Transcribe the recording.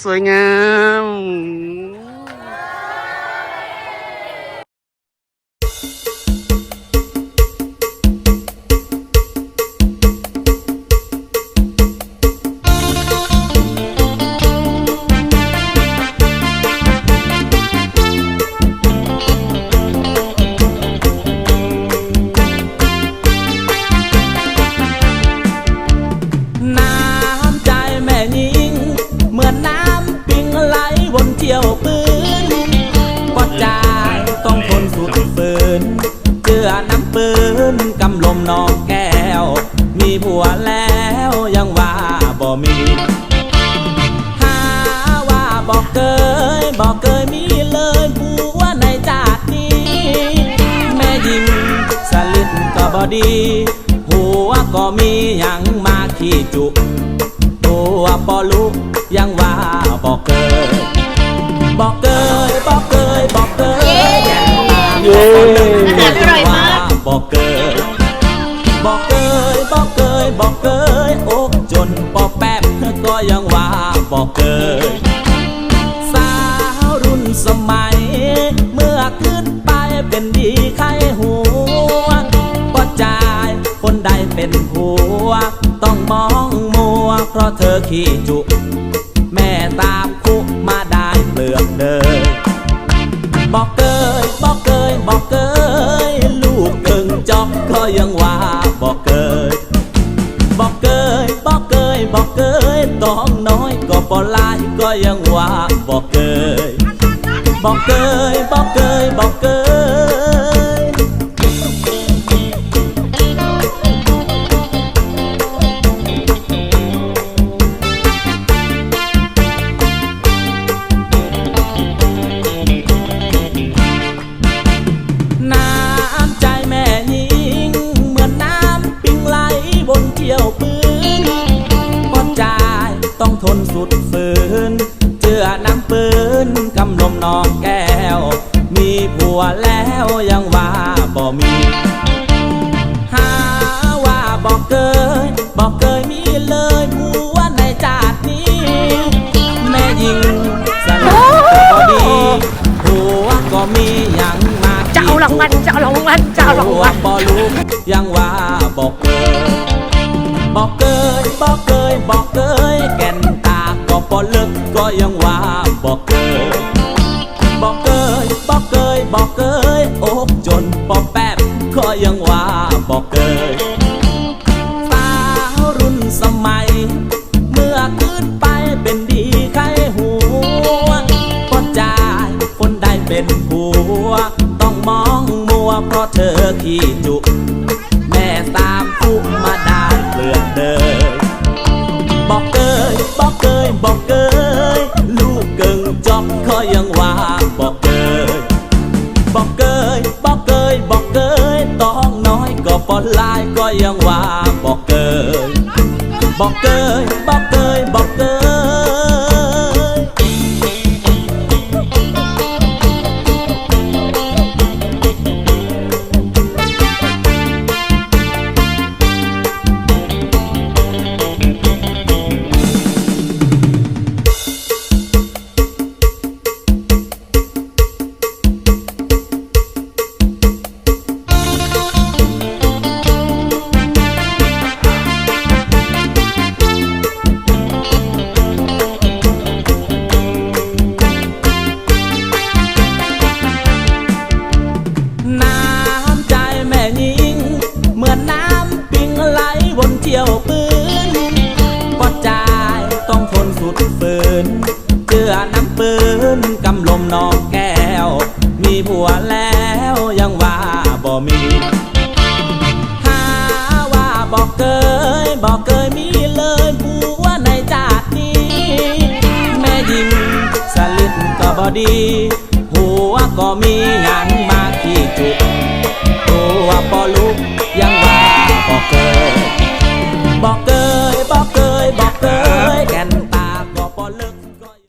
สวยงาม นกำลมนองแก้ว มีผัวแล้วยังว่าบ่มีหาว่าบอกเกยบอกเกยมีเลยผัวในจาตินี้ แม่ยิงสลิดก็บอดีหัวก็มียังมาขี้จุตัวปอลุยังว่าบอกเกยบอกเกยบอกเกยบอกเกยแย่งมา บอกเกยอกเกยโอกจนปอแป๊บก็ยังว่าบอกเกยสาวรุ่นสมัย เมื่อขึ้นไปเป็นดีใครหัวก็จายคนใดเป็นผัว ต้องมองมัว เพราะเธอขี้จุ แม่ตาคุกมาได้เปลือกเดินบอกเกยบอกเกยบอก ต้องน้อยก็ปอลายก็ยังว่าบอกเกยบอกเกยบอกเกยบอกเกย สุดฝืนเจือน้ำปืนกำลมนองแก้ว มีผัวแล้วยังว่าบ่มี หาว่าบอกเกยบอกเกยมีเลยผัวในจาตินี้ แม่ยิงสลับก็ดีผัวก็มียังมาจะเอารางวัลจะเอารางวัลจะเอารางวัลบอลูกยังว่าบอกเกยบอกเกยบอกเกยบอกเกยแก่นตา ก็ปอลึกก็ยังว่าบอกเกยบอกเกยบอกเกยบอกเกยโอกจนปอแป๊บก็ยังว่าบอกเกยสาวรุ่นสมัย เมื่อขึ้นไปเป็นดีใครหัวก็จ่ายคนใดเป็นผัว ต้องมองมัวเพราะเธอขี้จุ แม่ตามคุก ปอนไลายก็ยังว่าบอกเกยบอกเกยบอกเกยบอก เที่ยวปืนก็จ่ายต้องทนสุดฝืนเจือน้ำปืนกำลมนองแก้ว มีผัวแล้วยังว่าบ่มีหาว่าบอกเกยบอกเกยมีเลยผัวในจาตินี้ แม่ยิงสลิดก็บอดี หัวก็มีงาน